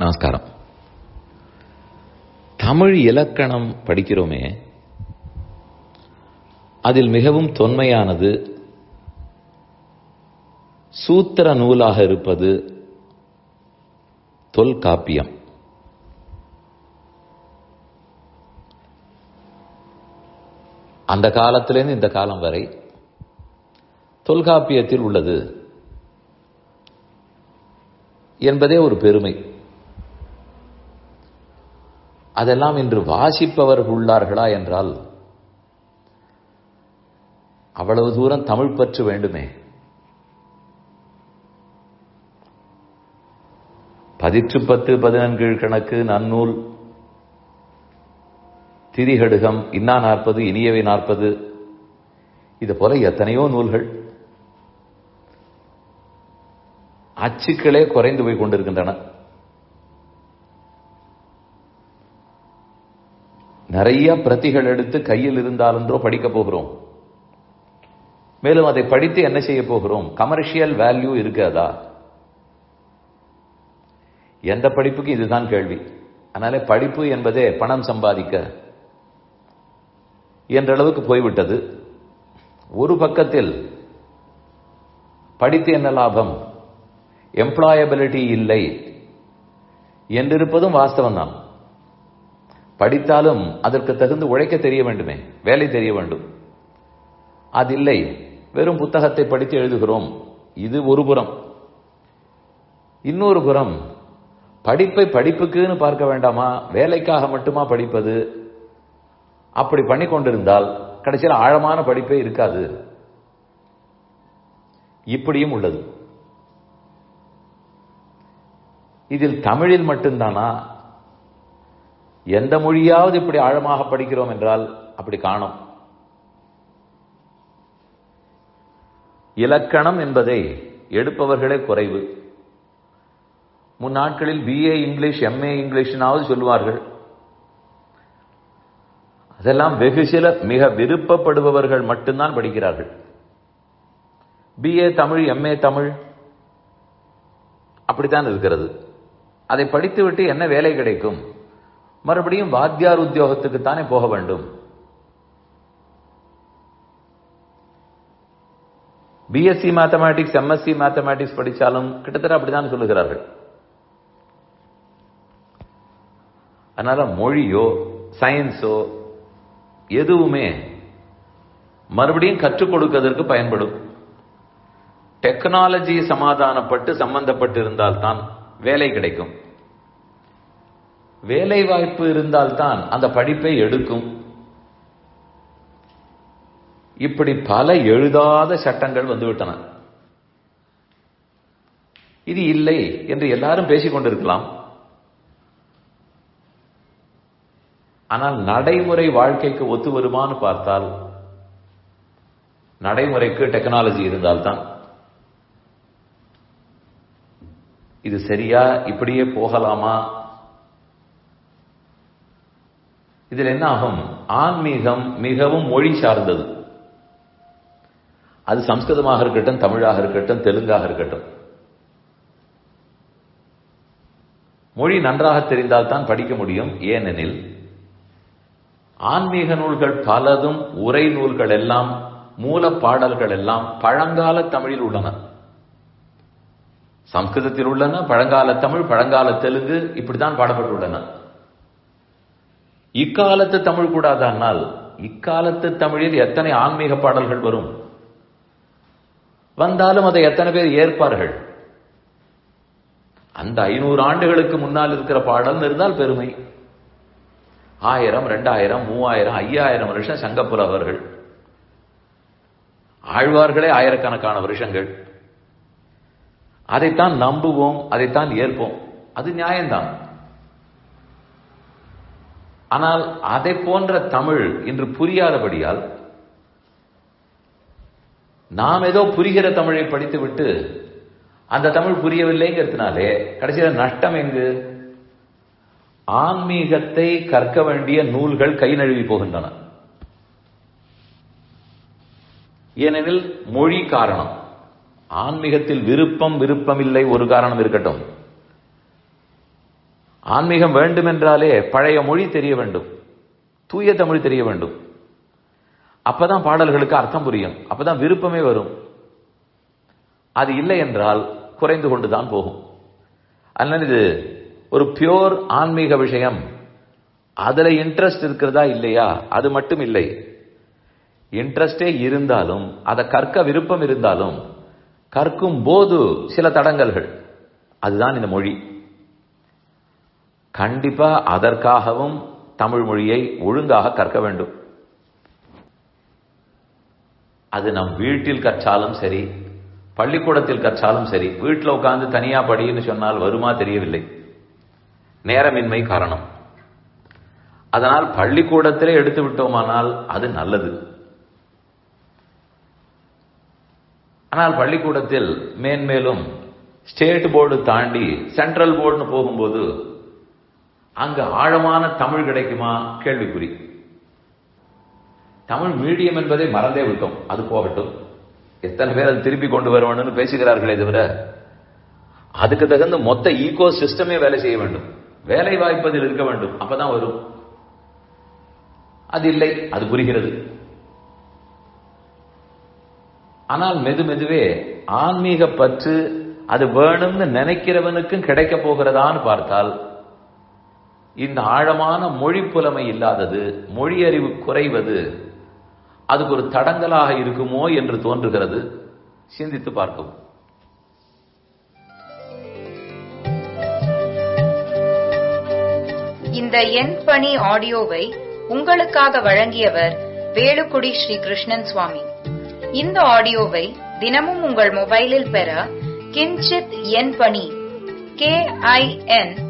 நமஸ்காரம். தமிழ் இலக்கணம் படிக்கிறோமே அதில் மிகவும் தொன்மையானது சூத்திர நூலாக இருப்பது தொல்காப்பியம் அந்த காலத்திலேருந்து இந்த காலம் வரை தொல்காப்பியத்தில் உள்ளது என்பதே ஒரு பெருமை. அதெல்லாம் இன்று வாசிப்பவர்கள் உள்ளார்களா என்றால் அவ்வளவு தூரம் தமிழ் பற்று வேண்டுமே. பதிற்று பத்து பதினன்கு கணக்கு நன்னூல் திரிகடுகம் இன்னா நாற்பது இனியவை நாற்பது இது போல எத்தனையோ நூல்கள் அச்சுக்களே குறைந்து போய் கொண்டிருக்கின்றன. நிறைய பிரதிகள் எடுத்து கையில் இருந்தாலென்றோ படிக்கப் போகிறோம். மேலும் அதை படித்து என்ன செய்ய போகிறோம்? கமர்ஷியல் வேல்யூ இருக்காதா? எந்த படிப்புக்கு இதுதான் கேள்வி. அதனால படிப்பு என்பதே பணம் சம்பாதிக்க என்ற அளவுக்கு போய்விட்டது. ஒரு பக்கத்தில் படித்து என்ன லாபம்? எம்ப்ளாயபிலிட்டி இல்லை. என்றிருப்பதும் வாஸ்தவம் தான் படித்தாலும் அதற்கு தகுந்து உழைக்க தெரிய வேண்டுமே வேலை தெரிய வேண்டும். அது இல்லை வெறும் புத்தகத்தை படித்து எழுதுகிறோம். இது ஒரு புறம். இன்னொரு புறம் படிப்பை படிப்புக்குன்னு பார்க்க வேண்டாமா? வேலைக்காக மட்டுமா படிப்பது? அப்படி பண்ணி கொண்டிருந்தால் கடைசியில் ஆழமான படிப்பே இருக்காது. இப்படியும் உள்ளது. இதில் தமிழில் மட்டும்தானா? எந்த மொழியாவது இப்படி ஆழமாக படிக்கிறோம் என்றால் அப்படி காணும். இலக்கணம் என்பதை எடுப்பவர்களே குறைவு. முன்னாட்களில் பிஏ இங்கிலீஷ் எம்ஏ இங்கிலீஷ்னாவது சொல்லுவார்கள். அதெல்லாம் வெகு சில மிக விருப்பப்படுபவர்கள் மட்டும்தான் படிக்கிறார்கள். BA Tamil MA Tamil. அப்படித்தான் இருக்கிறது. அதை படித்துவிட்டு என்ன வேலை கிடைக்கும்? மறுபடியும் வாத்தியார் உத்தியோகத்துக்குத்தானே போக வேண்டும். பிஎஸ்சி மேத்தமேட்டிக்ஸ் எம்எஸ்சி மேத்தமேட்டிக்ஸ் படித்தாலும் கிட்டத்தட்ட அப்படிதான் சொல்லுகிறார்கள். அதனால மொழியோ சயின்ஸோ எதுவுமே மறுபடியும் கற்றுக் கொடுக்கிறதற்கு பயன்படும். டெக்னாலஜி சமாதானப்பட்டு சம்பந்தப்பட்டு இருந்தால்தான் வேலை கிடைக்கும். வேலை வாய்ப்பு இருந்தால்தான் அந்த படிப்பை எடுக்கும். இப்படி பல எழுதாத சட்டங்கள் வந்துவிட்டன. இது இல்லை என்று எல்லாரும் பேசிக்கொண்டிருக்கலாம் ஆனால் நடைமுறை வாழ்க்கைக்கு ஒத்து வருமானு பார்த்தால் நடைமுறைக்கு டெக்னாலஜி இருந்தால்தான். இது சரியா? இப்படியே போகலாமா? இதில் என்ன ஆகும்? ஆன்மீகம் மிகவும் மொழி சார்ந்தது. அது சம்ஸ்கிருதமாக இருக்கட்டும் தமிழாக இருக்கட்டும் தெலுங்காக இருக்கட்டும். மொழி நன்றாக தெரிந்தால் தான் படிக்க முடியும். ஏனெனில் ஆன்மீக நூல்கள் பலதும் உரை நூல்கள் எல்லாம் மூல பாடல்கள் எல்லாம் பழங்கால தமிழில் உள்ளன. சம்ஸ்கிருதத்தில் உள்ளன பழங்கால தமிழ் பழங்கால தெலுங்கு இப்படித்தான் பாடப்பட்டுள்ளன. இக்காலத்து தமிழ் கூடாதானால் இக்காலத்து தமிழில் எத்தனை ஆன்மீக பாடல்கள் வரும்? வந்தாலும் அதை எத்தனை பேர் ஏற்பார்கள்? அந்த ஐநூறு ஆண்டுகளுக்கு முன்னால் இருக்கிற பாடல் இருந்தால் பெருமை. ஆயிரம் ரெண்டாயிரம் மூவாயிரம் ஐயாயிரம் வருஷம் சங்கப்புலவர்கள் ஆழ்வார்களே ஆயிரக்கணக்கான வருஷங்கள். அதைத்தான் நம்புவோம் அதைத்தான் ஏற்போம். அது நியாயம்தான். ஆனால் அதை போன்ற தமிழ் இன்று புரியாதபடியால் நாம் ஏதோ புரிகிற தமிழை படித்துவிட்டு அந்த தமிழ் புரியவில்லைங்கிறதுனாலே கடைசியில் நஷ்டம் எங்கு? ஆன்மீகத்தை கற்க வேண்டிய நூல்கள் கை நழுவி போகின்றன. ஏனெனில் மொழி காரணம். ஆன்மீகத்தில் விருப்பம் விருப்பமில்லை ஒரு காரணம் இருக்கட்டும். ஆன்மீகம் வேண்டுமென்றாலே பழைய மொழி தெரிய வேண்டும். தூய தமிழ் தெரிய வேண்டும். அப்பதான் பாடல்களுக்கு அர்த்தம் புரியும். அப்பதான் விருப்பமே வரும். அது இல்லை என்றால் குறைந்து கொண்டுதான் போகும். அதனால் இது ஒரு பியோர் ஆன்மீக விஷயம். அதுல இன்ட்ரெஸ்ட் இருக்கிறதா இல்லையா? அது மட்டும் இல்லை. இன்ட்ரெஸ்டே இருந்தாலும் அதை கற்க விருப்பம் இருந்தாலும் கற்கும் போது சில தடங்கல்கள். அதுதான் இந்த மொழி. கண்டிப்பாக அதற்காகவும் தமிழ் மொழியை ஒழுங்காக கற்க வேண்டும். அது நம் வீட்டில் கற்றாலும் சரி பள்ளிக்கூடத்தில் கற்றாலும் சரி வீட்டில் உட்கார்ந்து தனியா படின்னு சொன்னால் வருமா தெரியவில்லை. நேரமின்மை காரணம். அதனால் பள்ளிக்கூடத்திலே எடுத்து விட்டோமானால் அது நல்லது. ஆனால் பள்ளிக்கூடத்தில் மேன்மேலும் ஸ்டேட் போர்டு தாண்டி சென்ட்ரல் போர்டுன்னு போகும்போது அங்கு ஆழமான தமிழ் கிடைக்குமா? கேள்விக்குறி. தமிழ் மீடியம் என்பதை மறந்தே விட்டோம். அது போகட்டும். எத்தனை பேர் அது திருப்பி கொண்டு வரணும்னு பேசுகிறார்களே தவிர அதுக்கு தகுந்த மொத்த ஈகோ சிஸ்டமே வேலை செய்ய வேண்டும். வேலை வாய்ப்பதில் இருக்க வேண்டும். அப்பதான் வரும். அது இல்லை. அது புரிகிறது. ஆனால் மெது மெதுவே ஆன்மீக பற்று அது வேணும்னு நினைக்கிறவனுக்கும் கிடைக்க போகிறதான்னு பார்த்தால் இந்த ஆழமான மொழி புலமை இல்லாதது மொழி அறிவு குறைவது அதுக்கு ஒரு தடங்கலாக இருக்குமோ என்று தோன்றுகிறது. சிந்தித்து பார்க்கவும். இந்த என் பணி ஆடியோவை உங்களுக்காக வழங்கியவர் வேலுக்குடி ஸ்ரீ கிருஷ்ணன் சுவாமி. இந்த ஆடியோவை தினமும் உங்கள் மொபைலில் பெற கிஞ்சித் என் பணி கே ஐ என்